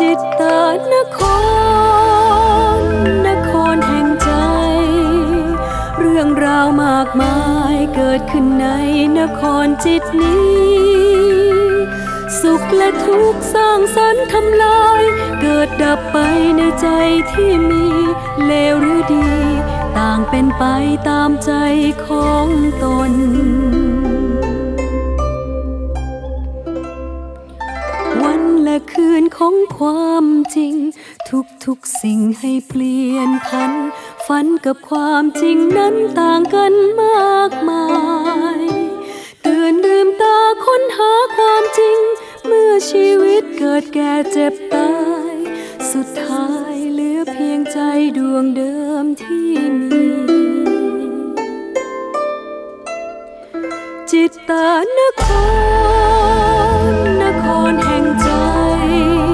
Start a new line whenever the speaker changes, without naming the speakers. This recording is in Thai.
จิตตานคร นครแห่งใจ เรื่องราวมากมายเกิดขึ้นในนครจิตนี้ สุขและทุกข์สร้างสรรค์ทำลาย เกิดดับไปในใจที่มี เลวหรือดี ต่างเป็นไปตามใจของตน คืนของความจริง ทุกทุกสิ่งให้เปลี่ยนพัน ฝันกับความจริงนั้นต่างกันมากมายตื่นลืมตาค้นหาความจริง เมื่อชีวิตเกิดแก่เจ็บตาย สุดท้ายเหลือเพียงใจดวงเดิมที่มีจิตตานคร